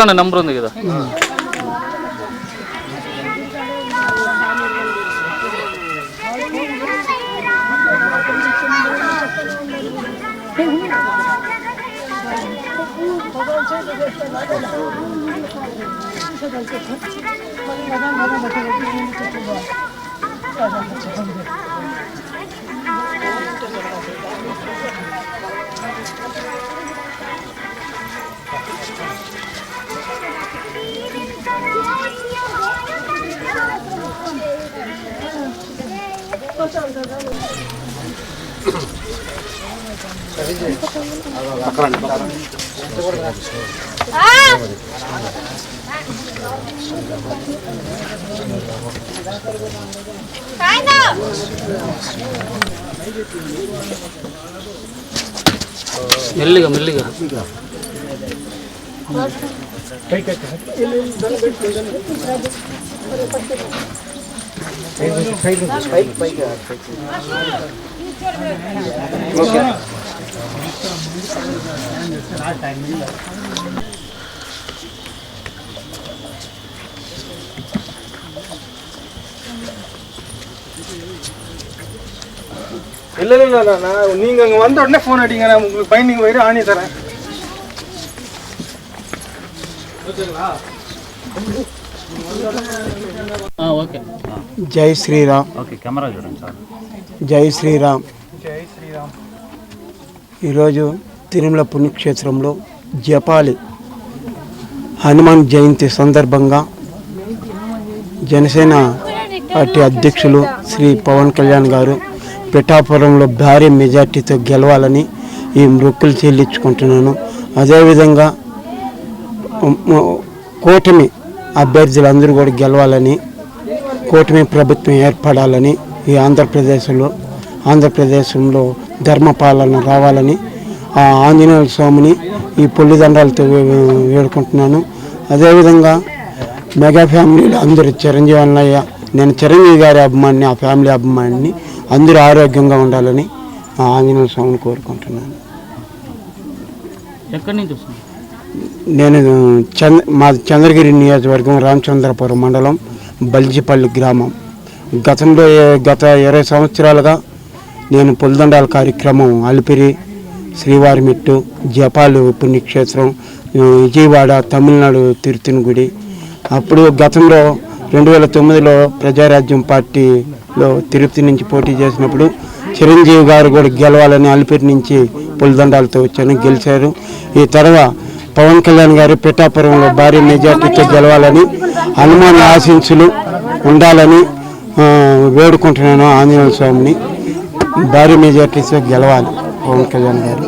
ಅಣ್ಣ ನಂಬರೊಂದಿಗೆ ಇದು काय ना మెల్లిగా మెల్లిగా ಕೈ ಕೈ ಕೈ இல்ல இல்ல நான் நீங்க அங்க வந்த உடனே ஃபோன் அடிங்க நான் உங்களுக்கு பைண்டிங் வயிறு ஆணி தரேன். ఓకే జై శ్రీరామ్. ఓకే కెమెరా చూడండి సార్. జై శ్రీరామ్. జై శ్రీరామ్ ఈరోజు తిరుమల పుణ్యక్షేత్రంలో జపాలి హనుమాన్ జయంతి సందర్భంగా జనసేన పార్టీ అధ్యక్షులు శ్రీ పవన్ కళ్యాణ్ గారు పిఠాపురంలో భారీ మెజార్టీతో గెలవాలని ఈ మృక్కులు చెల్లించుకుంటున్నాను. అదేవిధంగా కూటమి అభ్యర్థులందరూ కూడా గెలవాలని కూటమి ప్రభుత్వం ఏర్పడాలని ఈ ఆంధ్రప్రదేశ్లో ఆంధ్రప్రదేశంలో ధర్మపాలన రావాలని ఆ ఆంజనేయ స్వామిని ఈ పొల్లిదండాలతో వేడుకుంటున్నాను. అదేవిధంగా మెగా ఫ్యామిలీలో అందరూ చిరంజీవి అన్నయ్య నేను చిరంజీవి గారి అభిమాని ఆ ఫ్యామిలీ అభిమానిని అందరూ ఆరోగ్యంగా ఉండాలని ఆ ఆంజనేయ స్వామిని కోరుకుంటున్నాను. ఎక్కడి నుంచి నేను చంద్ర మా చంద్రగిరి నియోజకవర్గం రామచంద్రపురం మండలం. బల్జిపల్లి గ్రామం. గతంలో గత ఇరవై సంవత్సరాలుగా నేను పులిదండాల కార్యక్రమం అలిపిరి శ్రీవారిమెట్టు జపాలు పుణ్యక్షేత్రం విజయవాడ తమిళనాడు తిరుతిని గుడి. అప్పుడు గతంలో రెండు వేల తొమ్మిదిలో ప్రజారాజ్యం పార్టీలో తిరుపతి నుంచి పోటీ చేసినప్పుడు చిరంజీవి గారు కూడా గెలవాలని అలిపిరి నుంచి పులిదండాలతో వచ్చాను గెలిచారు. ఈ తర్వాత పవన్ కళ్యాణ్ గారు పిఠాపురంలో భారీ మెజార్టీతో గెలవాలని హనుమాన్ ఆశీస్సులు ఉండాలని వేడుకుంటున్నాను ఆంజనేయ స్వామిని. భారీ మెజార్టీతో గెలవాలి పవన్ కళ్యాణ్ గారు.